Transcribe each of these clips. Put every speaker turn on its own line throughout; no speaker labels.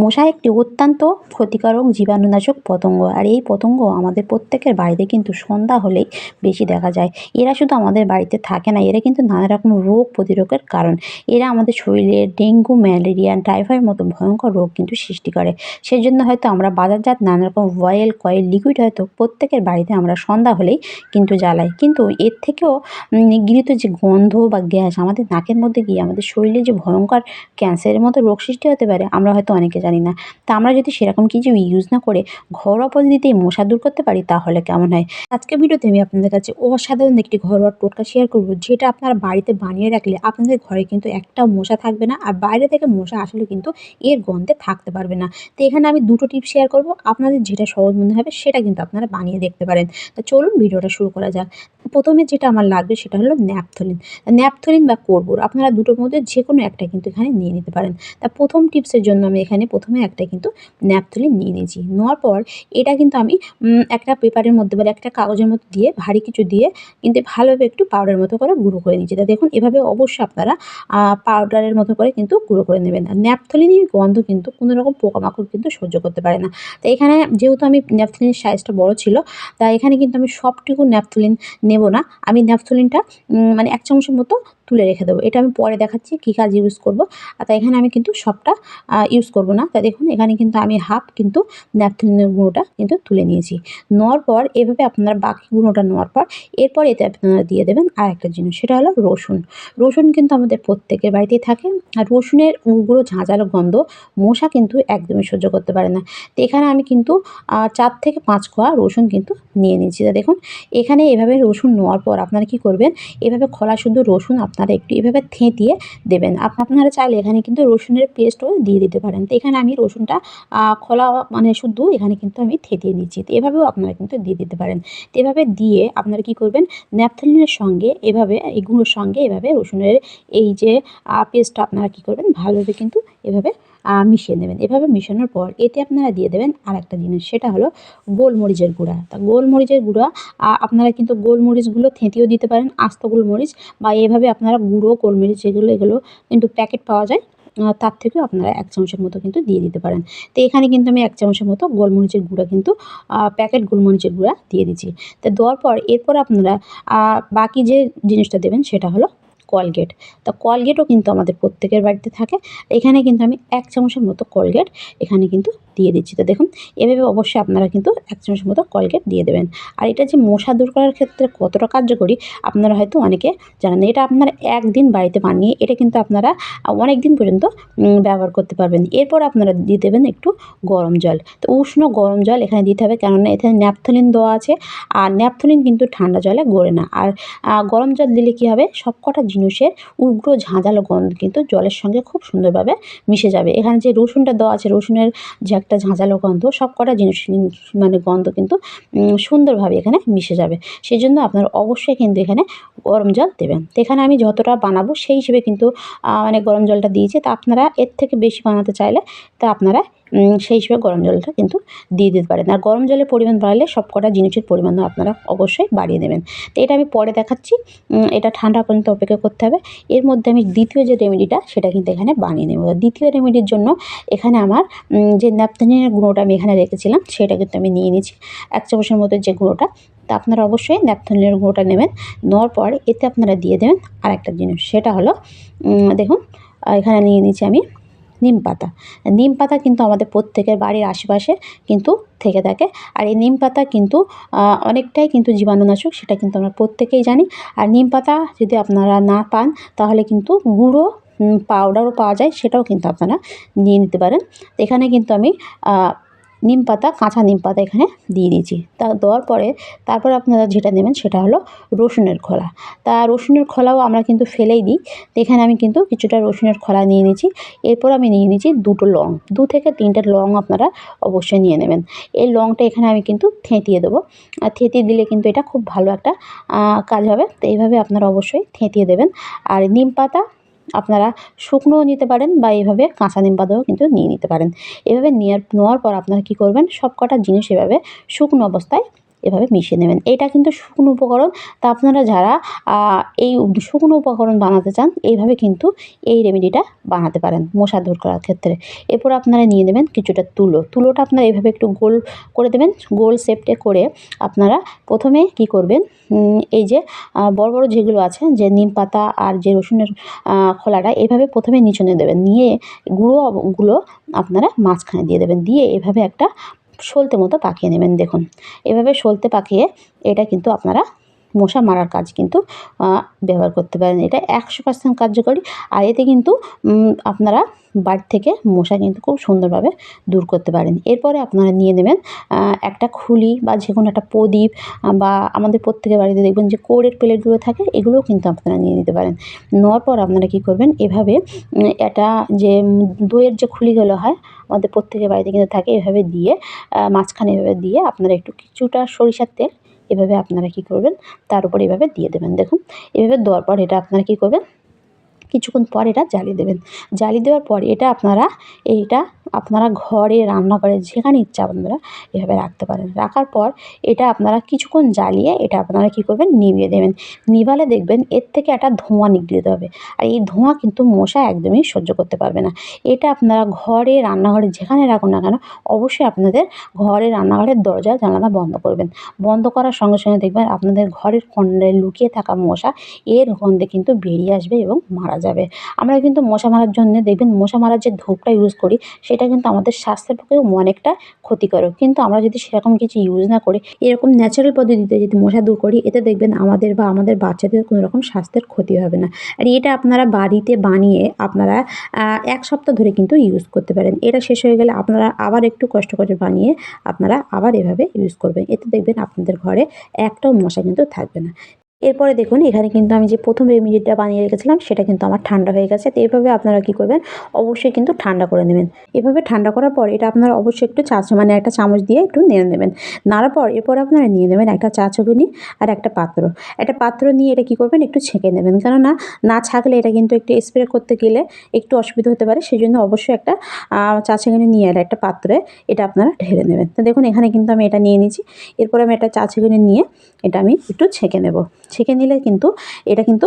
মশা একটি অত্যন্ত ক্ষতিকারক জীবাণুনাশক পতঙ্গ। আর এই পতঙ্গ আমাদের প্রত্যেকের বাড়িতে কিন্তু সন্ধ্যা হলেই বেশি দেখা যায়। এরা শুধু আমাদের বাড়িতে থাকে না, এরা কিন্তু নানা রকম রোগ প্রতিরোধের কারণ। এরা আমাদের শরীরে ডেঙ্গু, ম্যালেরিয়া, টাইফয়েড মতো ভয়ঙ্কর রোগ কিন্তু সৃষ্টি করে। সেই জন্য হয়তো আমরা বাজারজাত নানা রকম অয়েল কয়েল, লিকুইড হয়তো প্রত্যেকের বাড়িতে আমরা সন্ধ্যা হলেই কিন্তু জ্বালাই। কিন্তু এর থেকেও গৃহীত যে গন্ধ বা গ্যাস আমাদের নাকের মধ্যে গিয়ে আমাদের শরীরে যে ভয়ঙ্কর ক্যান্সারের মতো রোগ সৃষ্টি হতে পারে, আমরা হয়তো অনেকে জানি না। তা আমরা যদি সেরকম কিছু ইউজ না করে ঘরোয়া পদ্ধতিতেই মশা দূর করতে পারি, তাহলে কেমন হয়? আজকে ভিডিওতে আমি আপনাদের কাছে অসাধারণ একটি ঘরোয়া টোটকা শেয়ার করব, যেটা আপনারা বাড়িতে বানিয়ে রাখলে আপনাদের ঘরে কিন্তু একটাও মশা থাকবে না আর বাইরে থেকে মশা আসলে কিন্তু এর গন্ধে থাকতে পারবে না। তো এখানে আমি দুটো টিপ শেয়ার করব, আপনাদের যেটা সহজ মনে হবে সেটা কিন্তু আপনারা বানিয়ে দেখতে পারেন। তো চলুন ভিডিওটা শুরু করা যাক। প্রথমে যেটা আমার লাগবে সেটা হলো ন্যাপথলিন। ন্যাপথলিন বা কর্পূর, আপনারা দুটোর মধ্যে যে কোনো একটা কিন্তু এখানে নিয়ে নিতে পারেন। তা প্রথম টিপসের জন্য আমি এখানে প্রথমে একটা কিন্তু ন্যাপথলিন নিয়ে নিয়েছি। নেওয়ার পর এটা কিন্তু আমি একটা পেপারের মধ্যে বা একটা কাগজের মধ্যে দিয়ে ভারী কিছু দিয়ে কিন্তু ভালোভাবে একটু পাউডার মতো করে গুঁড়ো করে নিয়েছি। তা দেখুন, এভাবে অবশ্যই আপনারা পাউডারের মতো করে কিন্তু গুঁড়ো করে নেবেন। আর ন্যাপথলিনের গন্ধ কিন্তু কোনো রকম পোকামাকড় কিন্তু সহ্য করতে পারে না। তো এখানে যেহেতু আমি ন্যাপথলিনের সাইজটা বড় ছিল, তা এখানে কিন্তু আমি সবটুকু ন্যাপথলিন নেব না। আমি ন্যাপথলিনটা মানে এক চামচের মতো তুলে রেখে দেবো। এটা আমি পরে দেখাচ্ছি কী কাজ ইউজ করব। আর তাই এখানে আমি কিন্তু সবটা ইউজ করব না। তা দেখুন, এখানে কিন্তু আমি হাফ কিন্তু ন্যাপথলিনের গুঁড়োটা কিন্তু তুলে নিয়েছি। নেওয়ার পর এভাবে আপনারা বাকি গুঁড়োটা নেওয়ার পর এরপর এতে আপনারা দিয়ে দেবেন আর একটা জিনিস, সেটা হলো রসুন। রসুন কিন্তু আমাদের প্রত্যেকের বাড়িতেই থাকে। আর রসুনের উগ্র ঝাঁঝালো গন্ধ মশা কিন্তু একদমই সহ্য করতে পারে না। তো এখানে আমি কিন্তু চার থেকে পাঁচ কোয়া রসুন কিন্তু নিয়ে নিয়েছি। তা দেখুন, এখানে এভাবে রসুন নেওয়ার পর আপনারা কি করবেন? এভাবে খোলা শুধু রসুন আপনারা একটু এভাবে থেঁতিয়ে দেবেন। আপনারা চাইলে এখানে কিন্তু রসুনের পেস্টও দিয়ে দিতে পারেন। তো এখানে আমি রসুনটা খোলা মানে শুদ্ধ এখানে কিন্তু আমি থেঁতিয়ে দিচ্ছি। তো এভাবেও আপনারা কিন্তু দিয়ে দিতে পারেন। তো এভাবে দিয়ে আপনারা কি করবেন, ন্যাপথলিনের সঙ্গে এভাবে, এই গুঁড়োর সঙ্গে এভাবে রসুনের এই যে পেস্টটা আপনারা কি করবেন, ভালোভাবে কিন্তু এভাবে মিশিয়ে নেবেন। এভাবে মিশানোর পর এতে আপনারা দিয়ে দেবেন আর একটা জিনিস, সেটা হলো গোলমরিচের গুঁড়া। তা গোলমরিচের গুঁড়া আপনারা কিন্তু গোলমরিচগুলো থেঁতিয়েও দিতে পারেন, আস্ত গোলমরিচ বা এভাবে আপনারা গুঁড়ো, গোলমরিচ যেগুলো এগুলো কিন্তু প্যাকেট পাওয়া যায় তার থেকেও আপনারা এক চামচের মতো কিন্তু দিয়ে দিতে পারেন। তো এখানে কিন্তু আমি এক চামচের মতো গোলমরিচের গুঁড়া কিন্তু প্যাকেট গোলমরিচের গুঁড়া দিয়ে দিচ্ছি। তো দেওয়ার পর এরপর আপনারা বাকি যে জিনিসটা দেবেন সেটা হলো কলগেট তা কলগেটও কিন্তু আমাদের প্রত্যেকের বাড়িতে থাকে। এখানে কিন্তু আমি এক চামচের মতো কলগেট এখানে কিন্তু দিয়ে দিচ্ছি। তো দেখুন, এভাবে অবশ্যই আপনারা কিন্তু এক চামচের মতো কলগেট দিয়ে দেবেন। আর এটা যে মশা দূর করার ক্ষেত্রে কতটা কার্যকরী, আপনারা হয়তো অনেকে জানেন এটা আপনারা একদিন বাড়িতে বানিয়ে এটা কিন্তু আপনারা অনেক দিন পর্যন্ত ব্যবহার করতে পারবেন। এরপর আপনারা দিয়ে দেবেন একটু গরম জল। তো উষ্ণ গরম জল এখানে দিতে হবে, কেননা এখানে ন্যাপথলিন দেওয়া আছে। আর ন্যাপথলিন কিন্তু ঠান্ডা জলে গড়ে না। আর গরম জল দিলে কী হবে? সবকটা জিনিসের উগ্র ঝাঁঝালো গন্ধ কিন্তু জলের সঙ্গে খুব সুন্দরভাবে মিশে যাবে। এখানে যে রসুনটা দেওয়া আছে, রসুনের যে একটা ঝাঁঝালো গন্ধ, সব কটা জিনিস মানে গন্ধ কিন্তু সুন্দরভাবে এখানে মিশে যাবে। সেই জন্য আপনারা অবশ্যই কিন্তু এখানে গরম জল দেবেন। তো এখানে আমি যতটা বানাবো সেই হিসেবে কিন্তু মানে গরম জলটা দিয়েছি। তা আপনারা এর থেকে বেশি বানাতে চাইলে তা আপনারা সেই হিসেবে গরম জলটা কিন্তু দিয়ে দিতে পারেন। আর গরম জলের পরিমাণ বাড়ালে সব কটা জিনিসের পরিমাণও আপনারা অবশ্যই বাড়িয়ে দেবেন। তো এটা আমি পরে দেখাচ্ছি। এটা ঠান্ডা পর্যন্ত অপেক্ষা করতে হবে। এর মধ্যে আমি দ্বিতীয় যে রেমেডিটা সেটা কিন্তু এখানে বানিয়ে নেব। দ্বিতীয় রেমেডির জন্য এখানে আমার যে ন্যাপথলিনের গুঁড়োটা আমি এখানে রেখেছিলাম, সেটা কিন্তু আমি নিয়ে নিয়েছি। এক চামচের মতো যে গুঁড়োটা, তা আপনারা অবশ্যই ন্যাপথলিনের গুঁড়োটা নেবেন। নেওয়ার পর এতে আপনারা দিয়ে দেবেন আর একটা জিনিস, সেটা হলো দেখুন এখানে নিয়ে নিয়েছি আমি নিম পাতা। নিম পাতা কিন্তু আমাদের প্রত্যেকের বাড়ির আশেপাশে কিন্তু থেকে থাকে। আর এই নিম পাতা কিন্তু অনেকটাই কিন্তু জীবাণুনাশক, সেটা কিন্তু আমরা প্রত্যেকেই জানি। আর নিম পাতা যদি আপনারা না পান, তাহলে কিন্তু গুঁড়ো পাউডারও পাওয়া যায়, সেটাও কিন্তু আপনারা নিয়ে নিতে পারেন। এখানে কিন্তু আমি নিম পাতা, কাঁচা নিম পাতা এখানে দিয়ে দিয়েছি। তা দেওয়ার পরে তারপরে আপনারা যেটা নেবেন সেটা হলো রসুনের খোলা। তা রসুনের খোলাও আমরা কিন্তু ফেলেই দিই। তো এখানে আমি কিন্তু কিছুটা রসুনের খোলা নিয়ে নিয়েছি। এরপর আমি নিয়ে নিয়েছি দুটো লং। দু থেকে তিনটে লং আপনারা অবশ্যই নিয়ে নেবেন। এই লংটা এখানে আমি কিন্তু থেঁতিয়ে দেবো। আর থেঁতিয়ে দিলে কিন্তু এটা খুব ভালো একটা কাজ হবে। তো এইভাবে আপনারা অবশ্যই থেঁতিয়ে দেবেন। আর নিম পাতা আপনারা শুকনোও নিতে পারেন বা এইভাবে কাঁচা নিম পাতাও কিন্তু নিয়ে নিতে পারেন। এভাবে নেওয়ার নেওয়ার পর আপনারা কী করবেন? সব কটা জিনিস এভাবে শুকনো অবস্থায় এভাবে মিশিয়ে নেবেন। এটা কিন্তু শুকনো উপকরণ। তা আপনারা যারা এই শুকনো উপকরণ বানাতে চান, এইভাবে কিন্তু এই রেমেডিটা বানাতে পারেন মশা দূর করার ক্ষেত্রে। এরপর আপনারা নিয়ে নেবেন কিছুটা তুলো। তুলোটা আপনারা এইভাবে একটু গোল করে দেবেন, গোল শেপটে করে আপনারা প্রথমে কি করবেন এই যে বড় বড় যেগুলো আছে, যে নিম পাতা আর যে রসুনের খোলাটা, এভাবে প্রথমে নিচনে দেবেন। নিয়ে গুঁড়োগুলো আপনারা মাঝখানে দিয়ে দেবেন। দিয়ে এভাবে একটা সলতে মতো পাকিয়ে নেবেন দেখুন। এভাবে সলতে পাকিয়ে এটা কিন্তু আপনারা মশা মারার কাজ কিন্তু ব্যবহার করতে পারেন। এটা একশো পার্সেন্ট কার্যকরী। আর এতে কিন্তু আপনারা বাড়ি থেকে মশা কিন্তু খুব সুন্দরভাবে দূর করতে পারেন। এরপরে আপনারা নিয়ে নেবেন একটা খুলি বা যে কোনো একটা প্রদীপ বা আমাদের প্রত্যেকের বাড়িতে দেখবেন যে কোড়ের প্লেটগুলো থাকে, এগুলোও কিন্তু আপনারা নিয়ে নিতে পারেন। নেওয়ার পর আপনারা কী করবেন, এভাবে এটা যে দইয়ের যে খুলিগুলো হয়, আমাদের প্রত্যেকের বাড়িতে কিন্তু থাকে, এভাবে দিয়ে মাঝখানে এভাবে দিয়ে আপনারা একটু কিছুটা সরিষার তেল এভাবে আপনারা কি করবেন? তার উপর এভাবে দিয়ে দেবেন। দেখুন, এভাবে দেওয়ার পর এটা আপনারা কী করবেন? কিছুক্ষণ পর এটা জ্বালিয়ে দেবেন। জ্বালিয়ে দেওয়ার পর এটা আপনারা এইটা আপনারা ঘরে রান্নাঘরে যেখানে ইচ্ছা আপনারা এভাবে রাখতে পারেন। রাখার পর এটা আপনারা কিছুক্ষণ জ্বালিয়ে এটা আপনারা কী করবেন? নিভিয়ে দেবেন। নিভালে দেখবেন এর থেকে একটা ধোঁয়া নিগড়িত হবে। আর এই ধোঁয়া কিন্তু মশা একদমই সহ্য করতে পারবে না। এটা আপনারা ঘরে, রান্নাঘরে যেখানে রাখুন না কেন, অবশ্যই আপনাদের ঘরে, রান্নাঘরের দরজা, জানালা বন্ধ করবেন। বন্ধ করার সঙ্গে সঙ্গে দেখবেন আপনাদের ঘরের কোণে লুকিয়ে থাকা মশা এর গন্ধে কিন্তু বেরিয়ে আসবে এবং মারা যাবে। আমরা কিন্তু মশা মারার জন্য দেখবেন মশা মারার যে ধূপটা ইউজ করি সেটা কিন্তু আমাদের স্বাস্থ্যের পক্ষেও অনেকটা ক্ষতিকারক কিন্তু আমরা যদি সেরকম কিছু ইউজ না করি, এরকম ন্যাচারাল পদ্ধতিতে যদি মশা দূর করি, এতে দেখবেন আমাদের বা আমাদের বাচ্চাদের কোনো রকম স্বাস্থ্যের ক্ষতি হবে না। আর এটা আপনারা বাড়িতে বানিয়ে আপনারা এক সপ্তাহ ধরে কিন্তু ইউজ করতে পারেন। এটা শেষ হয়ে গেলে আপনারা আবার একটু কষ্ট করে বানিয়ে আপনারা আবার এভাবে ইউজ করবেন। এতে দেখবেন আপনাদের ঘরে একটাও মশা কিন্তু থাকবে না। এরপরে দেখুন, এখানে কিন্তু আমি যে প্রথম রেমিডিটা বানিয়ে রেখেছিলাম, সেটা কিন্তু আমার ঠান্ডা হয়ে গেছে। তো এভাবে আপনারা কী করবেন? অবশ্যই কিন্তু ঠান্ডা করে নেবেন। এভাবে ঠান্ডা করার পর এটা আপনারা অবশ্যই একটু চা মানে একটা চামচ দিয়ে একটু নেড়ে নেবেন। নাড়ার পর এরপর আপনারা নিয়ে নেবেন একটা চা চকুনি আর একটা পাত্র। একটা পাত্র নিয়ে এটা কী করবেন? একটু ছেঁকে নেবেন। কেননা না ছাকলে এটা কিন্তু একটু স্প্রে করতে গেলে একটু অসুবিধা হতে পারে। সেই জন্য অবশ্যই একটা চা ছেঁকে নিয়ে আর একটা পাত্রে এটা আপনারা ঢেলে নেবেন। তো দেখুন, এখানে কিন্তু আমি এটা নিয়ে নিয়েছি। এরপর আমি একটা চা ছেঁকে নিয়ে এটা আমি একটু ছেঁকে নেব। ছেঁকে নিলে কিন্তু এটা কিন্তু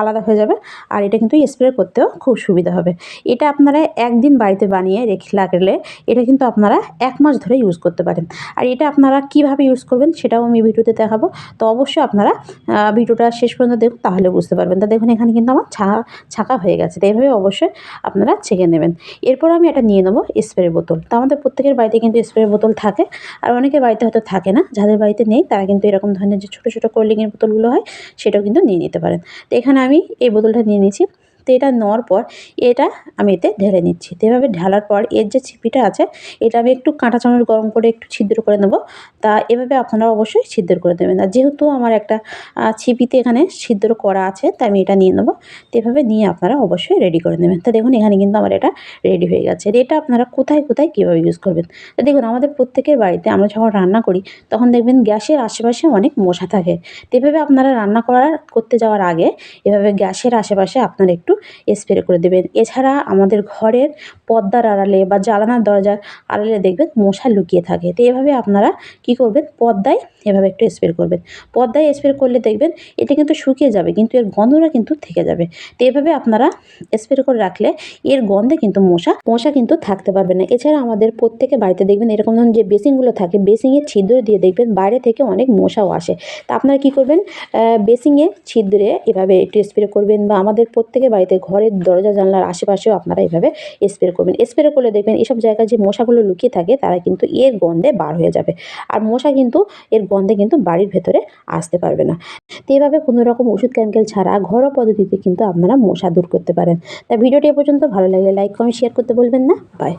আলাদা হয়ে যাবে। আর এটা কিন্তু স্প্রে করতেও খুব সুবিধা হবে। এটা আপনারা একদিন বাড়িতে বানিয়ে রেখে, লাগলে এটা কিন্তু আপনারা এক মাস ধরে ইউজ করতে পারেন। আর এটা আপনারা কীভাবে ইউজ করবেন সেটাও আমি ভিডিওতে দেখাবো। তো অবশ্যই আপনারা ভিডিওটা শেষ পর্যন্ত দেখুন, তাহলে বুঝতে পারবেন। তা দেখুন, এখানে কিন্তু আমার ছা, ছাকা হয়ে গেছে। তো এইভাবে অবশ্যই আপনারা ছেঁকে নেবেন। এরপর আমি এটা নিয়ে নেব স্প্রে বোতল। তো আমাদের প্রত্যেকের বাড়িতে কিন্তু স্প্রে বোতল থাকে। আর অনেকের বাড়িতে হয়তো থাকে না। যাদের বাড়িতে নেই, তারা কিন্তু এরকম ধরনের যে ছোটো ছোটো কোল্ড ড্রিঙ্কের বোতলগুলো হয় সেটাও কিন্তু নিয়ে নিতে পারেন। তো এখানে আমি এই বোতলটা নিয়ে নিয়েছি। তো এটা নেওয়ার পর এটা আমি এতে ঢেলে নিচ্ছি। তো এভাবে ঢালার পর এর যে ছিপিটা আছে, এটা আমি একটু কাঁটা চামচ গরম করে একটু ছিদ্র করে নেব। তা এভাবে আপনারা অবশ্যই ছিদ্র করে দেবেন। আর যেহেতু আমার একটা ছিপিতে এখানে ছিদ্র করা আছে, তাই আমি এটা নিয়ে নেব। তো এভাবে নিয়ে আপনারা অবশ্যই রেডি করে নেবেন। তো দেখুন, এখানে কিন্তু আমার এটা রেডি হয়ে গেছে। এটা আপনারা কোথায় কোথায় কীভাবে ইউজ করবেন? তো দেখুন, আমাদের প্রত্যেকের বাড়িতে আমরা যখন রান্না করি, তখন দেখবেন গ্যাসের আশেপাশে অনেক মশা থাকে। তো এভাবে আপনারা রান্না করার, করতে যাওয়ার আগে এভাবে গ্যাসের আশেপাশে আপনারা একটু স্প্রে করে দেবেন। এছাড়া আমাদের ঘরের পর্দার আড়ালে বা জানালার দরজার আড়ালে দেখবেন মশা লুকিয়ে থাকে। তো এভাবে আপনারা কী করবেন? পর্দায় এভাবে একটু স্প্রে করবেন। পর্দায় স্প্রে করলে দেখবেন এটা কিন্তু শুকিয়ে যাবে, কিন্তু এর গন্ধটা কিন্তু থেকে যাবে। তো এভাবে আপনারা স্প্রে করে রাখলে এর গন্ধে কিন্তু মশা মশা কিন্তু থাকতে পারবে না। এছাড়া আমাদের প্রত্যেকে বাড়িতে দেখবেন এরকম ধরনের যে বেসিংগুলো থাকে বেসিংয়ের ছিদ্র দিয়ে দেখবেন বাইরে থেকে অনেক মশাও আসে। তা আপনারা কী করবেন? বেসিংয়ে ছিদ্রে এভাবে একটু স্প্রে করবেন বা আমাদের প্রত্যেকের বাড়িতে ঘরের দরজা, জানলার আশেপাশেও আপনারা এভাবে স্প্রে করবেন। স্প্রে করলে দেখবেন এসব জায়গায় যে মশাগুলো লুকিয়ে থাকে, তারা কিন্তু এর গন্ধে বার হয়ে যাবে। আর মশা কিন্তু এর গন্ধে কিন্তু বাড়ির ভেতরে আসতে পারবে না। তো এভাবে কোনো রকম ওষুধ কেমিক্যাল ছাড়া ঘরোয়া পদ্ধতিতে কিন্তু আপনারা মশা দূর করতে পারেন। তা ভিডিওটি এ পর্যন্ত ভালো লাগলে লাইক কমেন্ট শেয়ার করতে বলবেন না। বাই